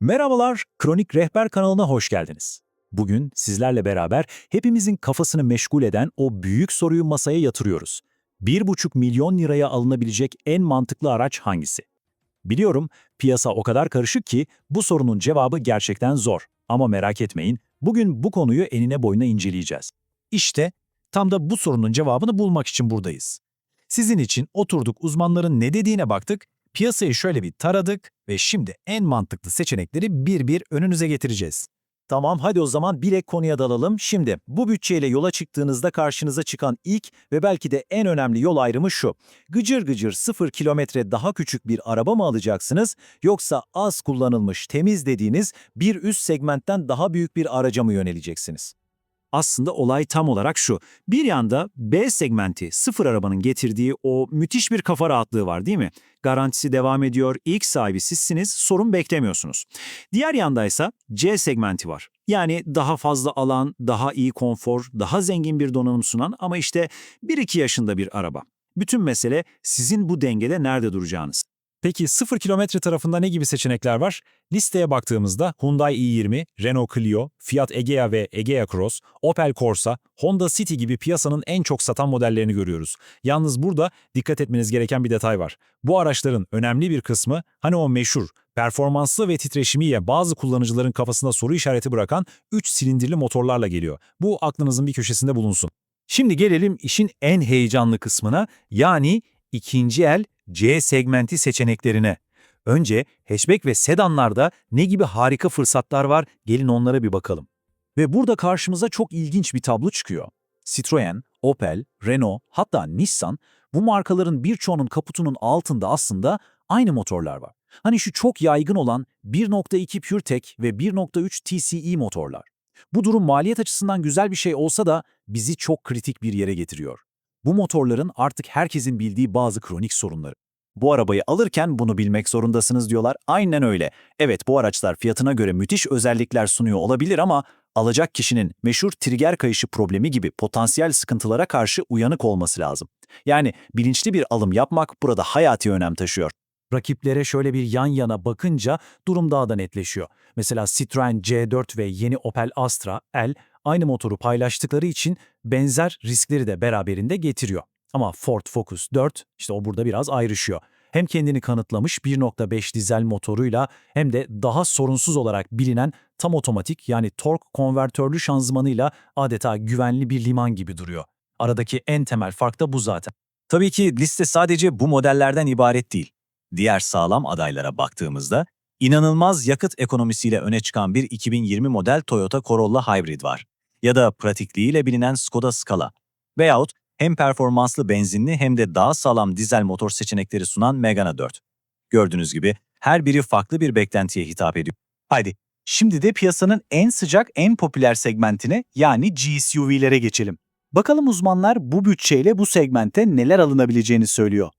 Merhabalar, Kronik Rehber kanalına hoş geldiniz. Bugün sizlerle beraber hepimizin kafasını meşgul eden o büyük soruyu masaya yatırıyoruz. 1,5 milyon liraya alınabilecek en mantıklı araç hangisi? Biliyorum, piyasa o kadar karışık ki bu sorunun cevabı gerçekten zor. Ama merak etmeyin, bugün bu konuyu enine boyuna inceleyeceğiz. İşte tam da bu sorunun cevabını bulmak için buradayız. Sizin için oturduk uzmanların ne dediğine baktık, piyasayı şöyle bir taradık ve şimdi en mantıklı seçenekleri bir bir önünüze getireceğiz. Tamam hadi o zaman bilek konuya dalalım. Şimdi bu bütçeyle yola çıktığınızda karşınıza çıkan ilk ve belki de en önemli yol ayrımı şu. Gıcır gıcır 0 kilometre daha küçük bir araba mı alacaksınız yoksa az kullanılmış temiz dediğiniz bir üst segmentten daha büyük bir araca mı yöneleceksiniz? Aslında olay tam olarak şu. Bir yanda B segmenti sıfır arabanın getirdiği o müthiş bir kafa rahatlığı var değil mi? Garantisi devam ediyor, ilk sahibi sizsiniz, sorun beklemiyorsunuz. Diğer yandaysa C segmenti var. Yani daha fazla alan, daha iyi konfor, daha zengin bir donanım sunan ama işte 1-2 yaşında bir araba. Bütün mesele sizin bu dengede nerede duracağınız. Peki 0 kilometre tarafında ne gibi seçenekler var? Listeye baktığımızda Hyundai i20, Renault Clio, Fiat Egea ve Egea Cross, Opel Corsa, Honda City gibi piyasanın en çok satan modellerini görüyoruz. Yalnız burada dikkat etmeniz gereken bir detay var. Bu araçların önemli bir kısmı hani o meşhur, performanslı ve titreşimiyle bazı kullanıcıların kafasında soru işareti bırakan 3 silindirli motorlarla geliyor. Bu aklınızın bir köşesinde bulunsun. Şimdi gelelim işin en heyecanlı kısmına yani ikinci el C segmenti seçeneklerine. Önce hatchback ve sedanlarda ne gibi harika fırsatlar var gelin onlara bir bakalım. Ve burada karşımıza çok ilginç bir tablo çıkıyor. Citroen, Opel, Renault hatta Nissan bu markaların birçoğunun kaputunun altında aslında aynı motorlar var. Hani şu çok yaygın olan 1.2 PureTech ve 1.3 TCE motorlar. Bu durum maliyet açısından güzel bir şey olsa da bizi çok kritik bir yere getiriyor. Bu motorların artık herkesin bildiği bazı kronik sorunları. Bu arabayı alırken bunu bilmek zorundasınız diyorlar. Aynen öyle. Evet bu araçlar fiyatına göre müthiş özellikler sunuyor olabilir ama alacak kişinin meşhur trigger kayışı problemi gibi potansiyel sıkıntılara karşı uyanık olması lazım. Yani bilinçli bir alım yapmak burada hayati önem taşıyor. Rakiplere şöyle bir yan yana bakınca durum daha da netleşiyor. Mesela Citroen C4 ve yeni Opel Astra L aynı motoru paylaştıkları için benzer riskleri de beraberinde getiriyor. Ama Ford Focus 4 işte o burada biraz ayrışıyor. Hem kendini kanıtlamış 1.5 dizel motoruyla hem de daha sorunsuz olarak bilinen tam otomatik yani tork konvertörlü şanzımanıyla adeta güvenli bir liman gibi duruyor. Aradaki en temel fark da bu zaten. Tabii ki liste sadece bu modellerden ibaret değil. Diğer sağlam adaylara baktığımızda inanılmaz yakıt ekonomisiyle öne çıkan bir 2020 model Toyota Corolla Hybrid var. Ya da pratikliğiyle bilinen Skoda Scala. Veyahut hem performanslı benzinli hem de daha sağlam dizel motor seçenekleri sunan Megane 4. Gördüğünüz gibi her biri farklı bir beklentiye hitap ediyor. Haydi şimdi de piyasanın en sıcak en popüler segmentine yani GSUV'lere geçelim. Bakalım uzmanlar bu bütçeyle bu segmente neler alınabileceğini söylüyor.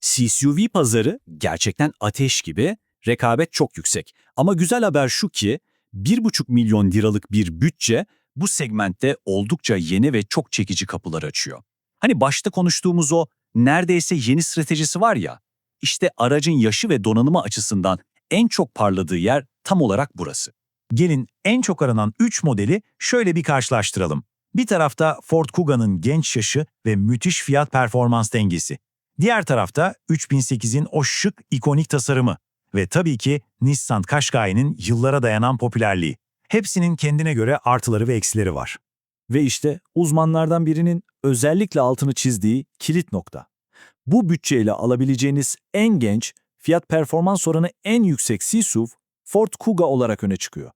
CSUV pazarı gerçekten ateş gibi, rekabet çok yüksek. Ama güzel haber şu ki 1,5 milyon liralık bir bütçe bu segmentte oldukça yeni ve çok çekici kapılar açıyor. Hani başta konuştuğumuz o neredeyse yeni stratejisi var ya, işte aracın yaşı ve donanımı açısından en çok parladığı yer tam olarak burası. Gelin en çok aranan 3 modeli şöyle bir karşılaştıralım. Bir tarafta Ford Kuga'nın genç yaşı ve müthiş fiyat performans dengesi. Diğer tarafta 3008'in o şık ikonik tasarımı ve tabii ki Nissan Qashqai'nin yıllara dayanan popülerliği. Hepsinin kendine göre artıları ve eksileri var. Ve işte uzmanlardan birinin özellikle altını çizdiği kilit nokta. Bu bütçeyle alabileceğiniz en genç, fiyat performans oranı en yüksek C-SUV Ford Kuga olarak öne çıkıyor.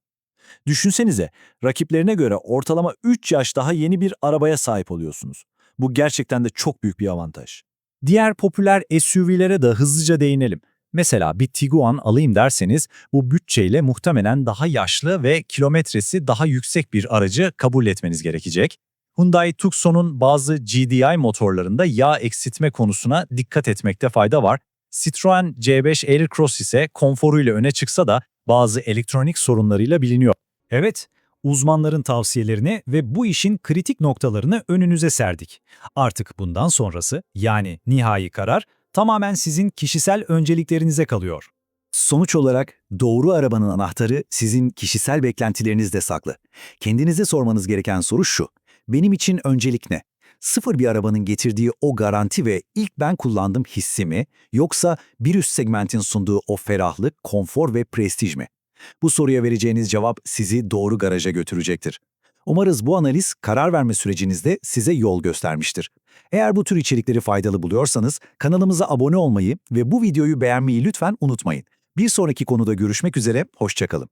Düşünsenize, rakiplerine göre ortalama 3 yaş daha yeni bir arabaya sahip oluyorsunuz. Bu gerçekten de çok büyük bir avantaj. Diğer popüler SUV'lere de hızlıca değinelim. Mesela bir Tiguan alayım derseniz bu bütçeyle muhtemelen daha yaşlı ve kilometresi daha yüksek bir aracı kabul etmeniz gerekecek. Hyundai Tucson'un bazı GDI motorlarında yağ eksiltme konusuna dikkat etmekte fayda var. Citroen C5 Aircross ise konforuyla öne çıksa da bazı elektronik sorunlarıyla biliniyor. Evet, uzmanların tavsiyelerini ve bu işin kritik noktalarını önünüze serdik. Artık bundan sonrası yani nihai karar tamamen sizin kişisel önceliklerinize kalıyor. Sonuç olarak doğru arabanın anahtarı sizin kişisel beklentilerinizde saklı. Kendinize sormanız gereken soru şu. Benim için öncelik ne? Sıfır bir arabanın getirdiği o garanti ve ilk ben kullandım hissi mi? Yoksa bir üst segmentin sunduğu o ferahlık, konfor ve prestij mi? Bu soruya vereceğiniz cevap sizi doğru garaja götürecektir. Umarız bu analiz karar verme sürecinizde size yol göstermiştir. Eğer bu tür içerikleri faydalı buluyorsanız kanalımıza abone olmayı ve bu videoyu beğenmeyi lütfen unutmayın. Bir sonraki konuda görüşmek üzere, hoşçakalın.